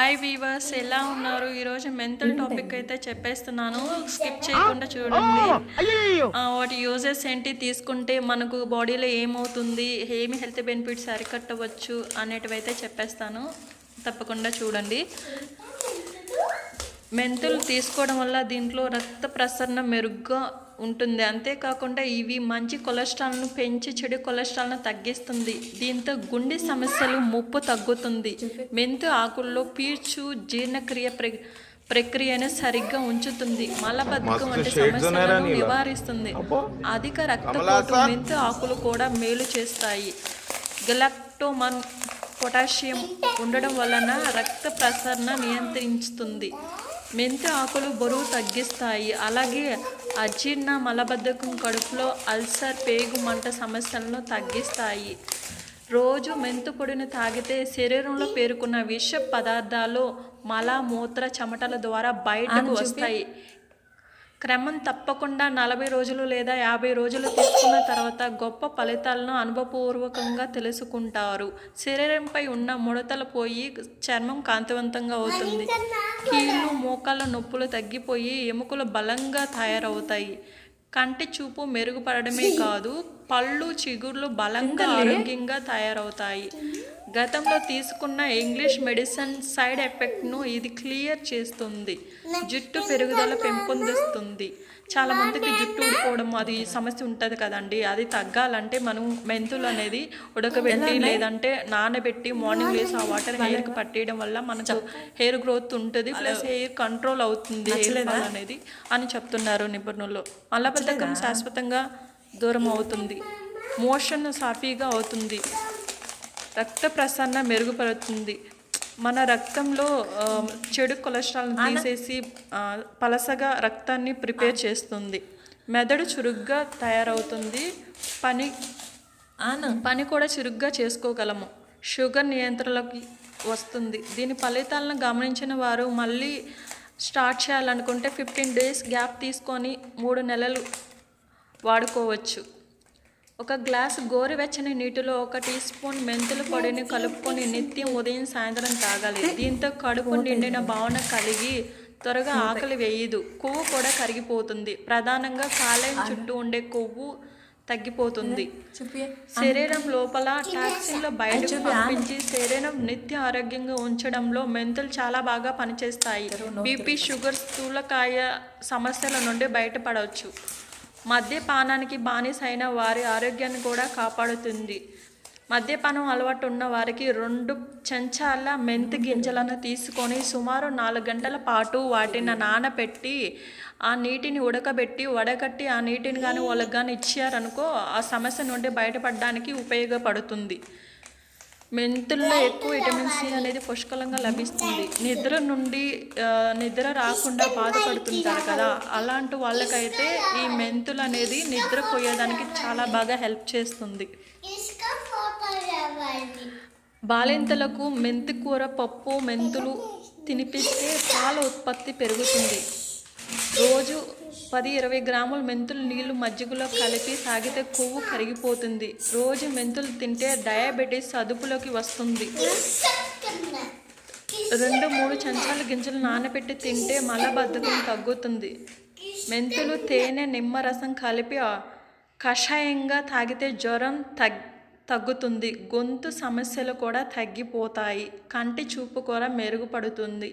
Hi weavers ఎలా ఉన్నారు? ఈరోజు మెంటల్ టాపిక్ అయితే చెప్పేస్తున్నాను. స్కిప్ చేయకుండా చూడండి. వాటి యూజెస్ ఏంటి? తీసుకుంటే మనకు బాడీలో ఏమవుతుంది? ఏమి హెల్త్ బెనిఫిట్స్ అరికట్టవచ్చు అనేటివి అయితే చెప్పేస్తాను. తప్పకుండా చూడండి. మెంతులు తీసుకోవడం వల్ల దీంట్లో రక్త ప్రసరణ మెరుగ్గా ఉంటుంది. అంతేకాకుండా ఇవి మంచి కొలెస్ట్రాల్ను పెంచి చెడు కొలెస్ట్రాల్ను తగ్గిస్తుంది. దీంతో గుండె సమస్యలు ముప్పు తగ్గుతుంది. మెంతు ఆకుల్లో పీల్చు జీర్ణక్రియ ప్ర ప్రక్రియను సరిగ్గా ఉంచుతుంది. మలబద్ధకం వంటి సమస్యలను నివారిస్తుంది. అధిక రక్తపోటు మెంతు ఆకులు కూడా మేలు చేస్తాయి. గెలాక్టోమన్ పొటాషియం ఉండడం వలన రక్త ప్రసరణ నియంత్రిస్తుంది మెంతి ఆకులు బరువు తగ్గిస్తాయి. అలాగే అజీర్ణ మలబద్ధకం కడుపులో అల్సర్ పేగు మంట సమస్యలను తగ్గిస్తాయి. రోజు మెంతు పొడిని తాగితే శరీరంలో పేరుకున్న విష పదార్థాలు మల మూత్ర చెమటల ద్వారా బయటకు వస్తాయి. క్రమం తప్పకుండా నలభై రోజులు లేదా యాభై రోజులు తీసుకున్న తర్వాత గొప్ప ఫలితాలను అనుభవపూర్వకంగా తెలుసుకుంటారు. శరీరంపై ఉన్న ముడతలు పోయి చర్మం కాంతివంతంగా అవుతుంది. కీళ్ళు మోకాళ్ళ నొప్పులు తగ్గిపోయి ఎముకలు బలంగా తయారవుతాయి. కంటి చూపు మెరుగుపడమే కాదు పళ్ళు చిగుర్లు బలంగా ఆరోగ్యంగా తయారవుతాయి. గతంలో తీసుకున్న ఇంగ్లీష్ మెడిసిన్ సైడ్ ఎఫెక్ట్ను ఇది క్లియర్ చేస్తుంది. జుట్టు పెరుగుదల పెంపొందిస్తుంది. చాలా మందికి జుట్టు ఊడిపోవడం అది సమస్య ఉంటుంది కదండి. అది తగ్గాలంటే మనం మెంతులు అనేది ఉడకబెట్టి లేదంటే నానబెట్టి మార్నింగ్ లేసి ఆ వాటర్ హెయిర్కి పట్టేయడం వల్ల మనకు హెయిర్ గ్రోత్ ఉంటుంది ప్లస్ హెయిర్ కంట్రోల్ అవుతుంది హెయిర్ ఫాల్ అనేది అని చెప్తున్నారు నిపుణులు. మలబద్ధకం శాశ్వతంగా దూరం అవుతుంది. మోషన్ సాఫీగా అవుతుంది. రక్త ప్రసరణ మెరుగుపడుతుంది. మన రక్తంలో చెడు కొలెస్ట్రాల్ని తీసేసి పలసగా రక్తాన్ని ప్రిపేర్ చేస్తుంది. మెదడు చురుగ్గా తయారవుతుంది. పని పని కూడా చురుగ్గా చేసుకోగలము. షుగర్ నియంత్రణలోకి వస్తుంది. దీని ఫలితాలను గమనించిన వారు మళ్ళీ స్టార్ట్ చేయాలనుకుంటే ఫిఫ్టీన్ డేస్ గ్యాప్ తీసుకొని మూడు నెలలు వాడుకోవచ్చు. ఒక గ్లాసు గోరువెచ్చని నీటిలో ఒక టీ స్పూన్ మెంతుల పొడిని కలుపుకొని నిత్యం ఉదయం సాయంత్రం తాగాలి. దీంతో కడుపు నిండిన భావన కలిగి త్వరగా ఆకలి వేయదు. కొవ్వు కూడా కరిగిపోతుంది. ప్రధానంగా కాలేయం చుట్టూ ఉండే కొవ్వు తగ్గిపోతుంది. శరీరం లోపల టాక్సిన్లు బయటకు పంపించి శరీరం నిత్య ఆరోగ్యంగా ఉంచడంలో మెంతులు చాలా బాగా పనిచేస్తాయి. బీపీ షుగర్ స్థూలకాయ సమస్యల నుండి బయటపడవచ్చు. మద్యపానానికి బానిసైన వారి ఆరోగ్యాన్ని కూడా కాపాడుతుంది. మద్యపానం అలవాటు ఉన్న వారికి రెండు చెంచాల మెంతి గింజలను తీసుకొని సుమారు నాలుగు గంటల పాటు వాటిని నానబెట్టి ఆ నీటిని ఉడకబెట్టి వడగట్టి ఆ నీటిని కానీ వాళ్ళకి కానీ ఇచ్చారనుకో ఆ సమస్య నుండి బయటపడడానికి ఉపయోగపడుతుంది. మెంతుల్లో ఎక్కువ విటమిన్ సి అనేది పుష్కలంగా లభిస్తుంది. నిద్ర నుండి నిద్ర రాకుండా బాధపడుతుంటారు కదా. అలాంటి వాళ్ళకైతే ఈ మెంతులు అనేది నిద్ర పోయేదానికి చాలా బాగా హెల్ప్ చేస్తుంది. బాలింతలకు మెంతి కూర పప్పు మెంతులు తినిపిస్తే పాల ఉత్పత్తి పెరుగుతుంది. రోజు పది ఇరవై గ్రాముల మెంతులు నీళ్ళు మజ్జిగలో కలిపి తాగితే కొవ్వు కరిగిపోతుంది. రోజు మెంతులు తింటే డయాబెటీస్ అదుపులోకి వస్తుంది. రెండు మూడు చెంచాల గింజలు నానబెట్టి తింటే మలబద్ధకం తగ్గుతుంది. మెంతులు తేనె నిమ్మరసం కలిపి కషాయంగా తాగితే జ్వరం తగ్ తగ్గుతుంది. గొంతు సమస్యలు కూడా తగ్గిపోతాయి. కంటి చూపు కూడా మెరుగుపడుతుంది.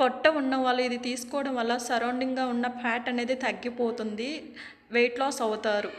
పొట్ట ఉన్న వాళ్ళు ఇది తీసుకోవడం వల్ల సరౌండింగ్గా ఉన్న ఫ్యాట్ అనేది తగ్గిపోతుంది వెయిట్ లాస్ అవుతారు.